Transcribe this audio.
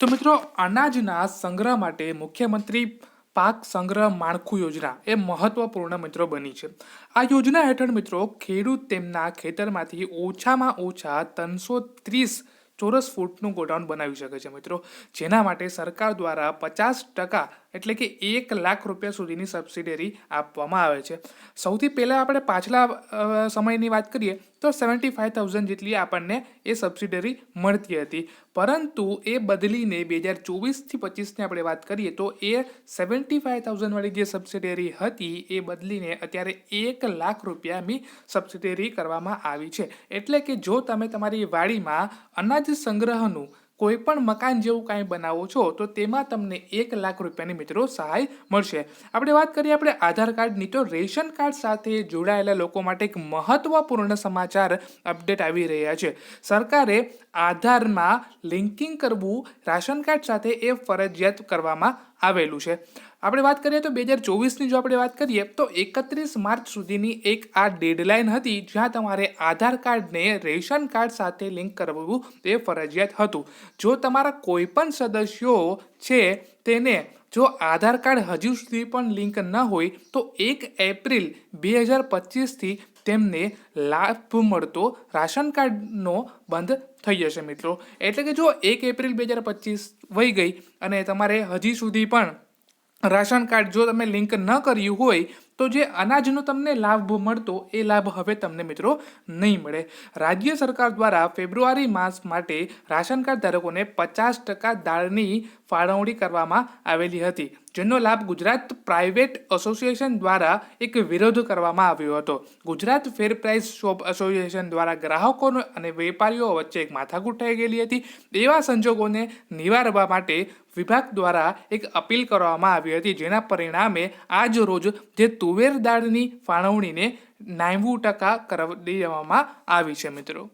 તો મિત્રો, અનાજના સંગ્રહ માટે મુખ્યમંત્રી પાક સંગ્રહ માળખું યોજના એ મહત્વપૂર્ણ મિત્રો બની છે. આ યોજના હેઠળ મિત્રો, ખેડૂત તેમના ખેતરમાંથી ઓછામાં ઓછા ત્રણસો ત્રીસ ચોરસ ફૂટનું ગોડાઉન બનાવી શકે છે મિત્રો. જેના માટે સરકાર દ્વારા પચાસ ટકા એટલે કે એક લાખ રૂપિયા સુધીની સબસિડરી આપવામાં આવે છે. સૌથી પહેલાં આપણે પાછલા સમયની વાત કરીએ તો સેવન્ટી ફાઇવ થાઉઝન્ડ જેટલી આપણને એ સબસિડરી મળતી હતી. પરંતુ એ બદલીને બે હજાર ચોવીસથી પચીસની આપણે વાત કરીએ તો એ સેવન્ટી ફાઇવ થાઉઝન્ડવાળી જે સબસિડરી હતી એ બદલીને અત્યારે એક લાખ રૂપિયાની સબસિડરી કરવામાં આવી છે. એટલે કે જો તમે તમારી વાડીમાં અનાજ સંગ્રહનું કોઈ પણ મકાન જેવું કાંઈ બનાવો છો, તો તેમાં તમને એક લાખ રૂપિયાની મિત્રો સહાય મળશે. આપણે વાત કરીએ આપણે આધાર કાર્ડની, તો રેશન કાર્ડ સાથે જોડાયેલા લોકો માટે એક મહત્વપૂર્ણ સમાચાર અપડેટ આવી રહ્યા છે. સરકારે આધારમાં લિંકિંગ કરવું, રાશન કાર્ડ સાથે એ ફરજિયાત કરવામાં આવેલું છે. આપણે વાત કરીએ તો બે હજાર ચોવીસની જો આપણે વાત કરીએ તો એકત્રીસ માર્ચ સુધીની એક આ ડેડલાઇન હતી જ્યાં તમારે આધાર કાર્ડને રેશન કાર્ડ સાથે લિંક કરવું તે ફરજિયાત હતું. જો તમારા કોઈ પણ સદસ્યો છે તેને જો આધાર કાર્ડ હજુ સુધી પણ લિંક ન હોય તો એક એપ્રિલ બે હજાર પચીસથી તેમને લાભ મળતો રાશન કાર્ડનો બંધ થઈ જશે મિત્રો. એટલે કે જો એક એપ્રિલ બે હજાર પચીસ વહી ગઈ અને તમારે હજી સુધી પણ રાશન કાર્ડ જો તમે લિંક ન કર્યું હોય તો જે અનાજનો તમને લાભ મળતો, એ લાભ હવે તમને મિત્રો નહીં મળે. રાજ્ય સરકાર દ્વારા ફેબ્રુઆરી માસ માટે રાશન કાર્ડ ધારકોને પચાસ ટકા દાળની ફાળવણી કરવામાં આવેલી હતી, જેનો લાભ ગુજરાત પ્રાઇવેટ એસોસિએશન દ્વારા એક વિરોધ કરવામાં આવ્યો હતો. Gujarat fair price shop association દ્વારા ગ્રાહકો અને વેપારીઓ વચ્ચે એક માથાકૂટ થઈ ગયેલી હતી. એવા સંજોગોને નિવારવા માટે વિભાગ દ્વારા એક અપીલ કરવામાં આવી હતી, જેના પરિણામે આજ રોજ જે તુવેર દાળની ફાળવણીને નેવું ટકા કરી દેવામાં આવી છે મિત્રો.